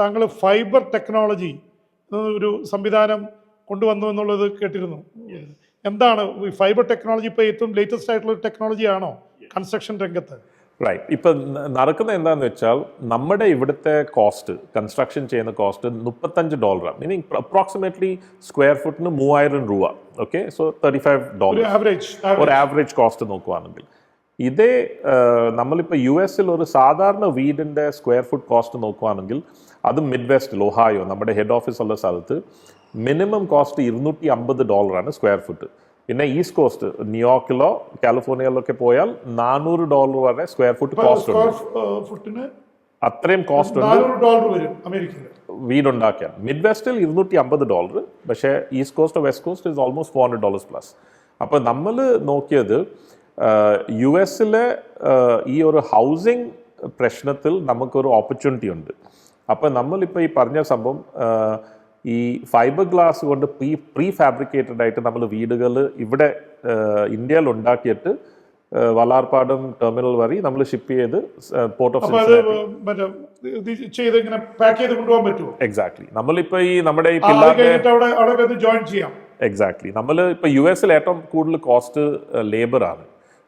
താങ്കൾ fibre technology ഒരു സംവിധാനം കൊണ്ടുവന്നു എന്നുള്ളത് കേട്ടിരുന്നു. എന്താണ് ഈ ഫൈബർ ടെക്നോളജി ഇപ്പോൾ ഏറ്റവും ലേറ്റസ്റ്റ് ആയിട്ടുള്ള ടെക്നോളജി ആണോ കൺസ്ട്രക്ഷൻ രംഗത്ത്? റൈറ്റ് ഇപ്പൊ നടക്കുന്നത് എന്താന്ന് വെച്ചാൽ നമ്മുടെ ഇവിടുത്തെ കോസ്റ്റ് കൺസ്ട്രക്ഷൻ ചെയ്യുന്ന കോസ്റ്റ് മുപ്പത്തഞ്ച് ഡോളറാണ് മീനിങ് അപ്രോക്സിമേറ്റ്ലി സ്ക്വയർ ഫുട്ടിന് മൂവായിരം രൂപ. Okay so thirty five dollar ഒരു ആവറേജ് കോസ്റ്റ് നോക്കുവാണെങ്കിൽ. ഇതേ നമ്മളിപ്പോൾ യു എസിൽ ഒരു സാധാരണ വീടിന്റെ സ്ക്വയർ ഫുട്ട് കോസ്റ്റ് നോക്കുവാണെങ്കിൽ അത് മിഡ് വെസ്റ്റിൽ ഒഹായോ നമ്മുടെ ഹെഡ് ഓഫീസ് ഉള്ള സ്ഥലത്ത് മിനിമം കോസ്റ്റ് ഇരുന്നൂറ്റി അമ്പത് ഡോളറാണ് സ്ക്വയർ ഫുട്ട്. പിന്നെ ഈസ്റ്റ് കോസ്റ്റ് ന്യൂയോർക്കിലോ കാലിഫോർണിയയിലോ ഒക്കെ പോയാൽ നാനൂറ് ഡോളർ വരെ സ്ക്വയർ ഫുട്ട് കോസ്റ്റ് ഉണ്ട്. ഫുട്ടിന് അത്രയും കോസ്റ്റ് ഉണ്ട്. വീടുണ്ടാക്കാൻ മിഡ് വെസ്റ്റിൽ ഇരുന്നൂറ്റി അമ്പത് ഡോളർ പക്ഷേ east coast west coast is almost four hundred dollars plus അപ്പോൾ നമ്മൾ നോക്കിയത് യു എസിലെ ഈ ഒരു ഹൗസിംഗ് പ്രശ്നത്തിൽ നമുക്കൊരു ഓപ്പർച്യൂണിറ്റി ഉണ്ട്. അപ്പോൾ നമ്മളിപ്പോൾ ഈ പറഞ്ഞ സംഭവം ഈ ഫൈബർ ഗ്ലാസ് കൊണ്ട് പ്രീ പ്രീ ഫാബ്രിക്കേറ്റഡ് ആയിട്ട് നമ്മൾ വീടുകൾ ഇവിടെ ഇന്ത്യയിൽ ഉണ്ടാക്കിയിട്ട് ആ, ടെർമിനൽ വഴി നമ്മൾ ഷിപ്പ് ചെയ്ത് പോർട്ട് ഓഫ് എക്സാക്ട്ലി നമ്മളിപ്പോ ഈ നമ്മുടെ ഈ എക്സാക്ട്ലി നമ്മൾ ഇപ്പൊ യു എസിൽ ഏറ്റവും കൂടുതൽ കോസ്റ്റ് ലേബർ ആണ്.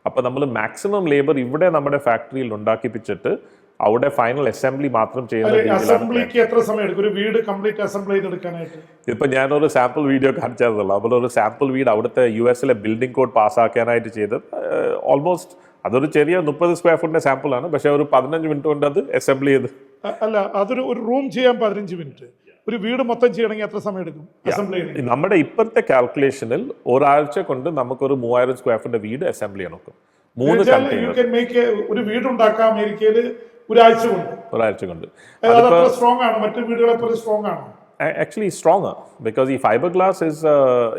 അപ്പോൾ നമ്മൾ മാക്സിമം ലേബർ ഇവിടെ നമ്മുടെ ഫാക്ടറിയിൽ ഉണ്ടാക്കിപ്പിച്ചിട്ട് അവിടെ ഫൈനൽ അസംബ്ലി മാത്രം ചെയ്യുന്ന അസംബ്ലിക്ക് എത്ര സമയം എടുക്കും? ഒരു വീട് കംപ്ലീറ്റ് അസംബിൾ ചെയ്തെടുക്കാനായിട്ട് ഇപ്പൊ ഞാനൊരു സാമ്പിൾ വീഡിയോ കാണിച്ചതല്ല ഒരു സാമ്പിൾ വീട് അവിടുത്തെ യു എസിലെ ബിൽഡിംഗ് കോഡ് പാസ്സാക്കാനായിട്ട് ചെയ്ത് ഓൾമോസ്റ്റ് അതൊരു ചെറിയ മുപ്പത് സ്ക്വയർ ഫുട്ടിന്റെ സാമ്പിൾ ആണ്. പക്ഷേ ഒരു പതിനഞ്ച് മിനിറ്റ് കൊണ്ട് അത് അസംബിൾ ചെയ്ത്. അല്ല അതൊരു ഒരു റൂം ചെയ്യാൻ പതിനഞ്ച് മിനിറ്റ് ഒരു വീട് മൊത്തം ചെയ്യണമെങ്കിൽ എത്ര സമയം എടുക്കും? അസംബ്ലി നമ്മുടെ ഇപ്പോഴത്തെ കാൽക്കുലേഷനിൽ ഒരാഴ്ച കൊണ്ട് നമുക്കൊരു മൂവായിരം സ്ക്വയർ ഫീറ്റ് വീട് അസംബ്ലി നോക്കും. മൂന്ന് ഒരു വീടുണ്ടാക്കാം അമേരിക്കയിൽ ഒരാഴ്ച കൊണ്ട്. ഒരാഴ്ച കൊണ്ട്. സ്ട്രോങ് ആണ്? മറ്റു വീടുകളെ പോലെ സ്ട്രോങ് ആണോ? ആക്ച്വലി സ്ട്രോങ് ബിക്കോസ് ഈ fibreglass is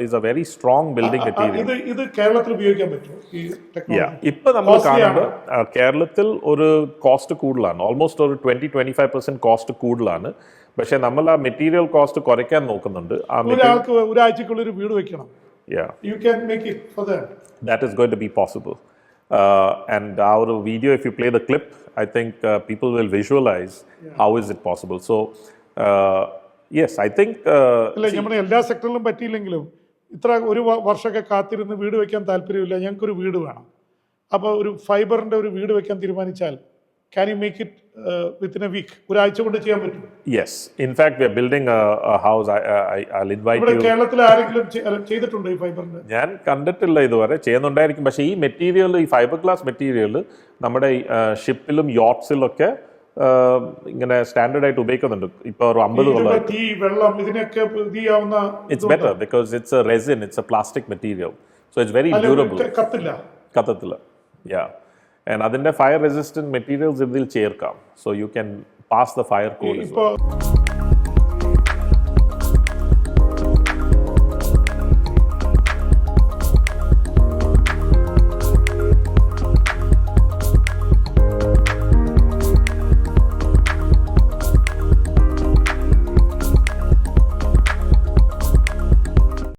is a very strong building ആ, മെറ്റീരിയൽ ഇത് ഇത് കേരളത്തിൽ ഉപയോഗിക്കാൻ പറ്റുമോ? ഈ ടെക്നോളജി ഇപ്പൊ നമ്മൾ കാണുന്നത് കാണുമ്പോൾ കേരളത്തിൽ ഒരു കോസ്റ്റ് കൂടുതലാണ്. ഓൾമോസ്റ്റ് ഒരു twenty twenty five percent cost കൂടുതലാണ്. പക്ഷെ നമ്മൾ ആ മെറ്റീരിയൽ കോസ്റ്റ് കുറയ്ക്കാൻ നോക്കുന്നുണ്ട്. ആ ഒരാൾക്ക് ഒരാഴ്ചക്കുള്ളിൽ ഒരു വീട് വെക്കണം. You can make it for that that is going to be possible. Uh, and our video if you play the clip i think uh, people will visualize how is it possible. So I think uh, അല്ല നമ്മുടെ എല്ലാ സെക്ടറിലും പറ്റിയില്ലെങ്കിലും ഇത്ര ഒരു വർഷമൊക്കെ കാത്തിരുന്ന് വീട് വെക്കാൻ താല്പര്യമില്ല. ഞങ്ങൾക്കൊരു വീട് വേണം. അപ്പോൾ ഒരു ഫൈബറിന്റെ ഒരു വീട് വെക്കാൻ തീരുമാനിച്ചാൽ can you make it within a week ഒരാഴ്ച കൊണ്ട് ചെയ്യാൻ പറ്റും. Yes. In fact we are building a, a house. I, I, i'll invite ഇവിടെ you. കേരളത്തിൽ ആരെങ്കിലും ചെയ്തിട്ടുണ്ടോ ഈ ഫൈബറിന്റെ? ഞാൻ കണ്ടിട്ടില്ല ഇതുവരെ. ചെയ്യുന്നുണ്ടായിരിക്കും. പക്ഷേ ഈ മെറ്റീരിയൽ ഈ ഫൈബർ ഗ്ലാസ് മെറ്റീരിയൽ നമ്മുടെ ഷിപ്പിലും യോട്ട്സിലൊക്കെ ഇങ്ങനെ സ്റ്റാൻഡേർഡ് ആയിട്ട് ഉപയോഗിക്കുന്നുണ്ട്. ഇപ്പോൾ ഒരു അമ്പത് തീ വെള്ളം ഇതിനൊക്കെ it's better because it's a resin it's a plastic material so it's very durable കത്തില്ല. കത്തത്തില്ല. യാ ആൻഡ് അതിന്റെ ഫയർ റെസിസ്റ്റന്റ് മെറ്റീരിയൽസ് ഇതിൽ ചേർക്കാം. So you can pass the fire code ഇപ്പോൾ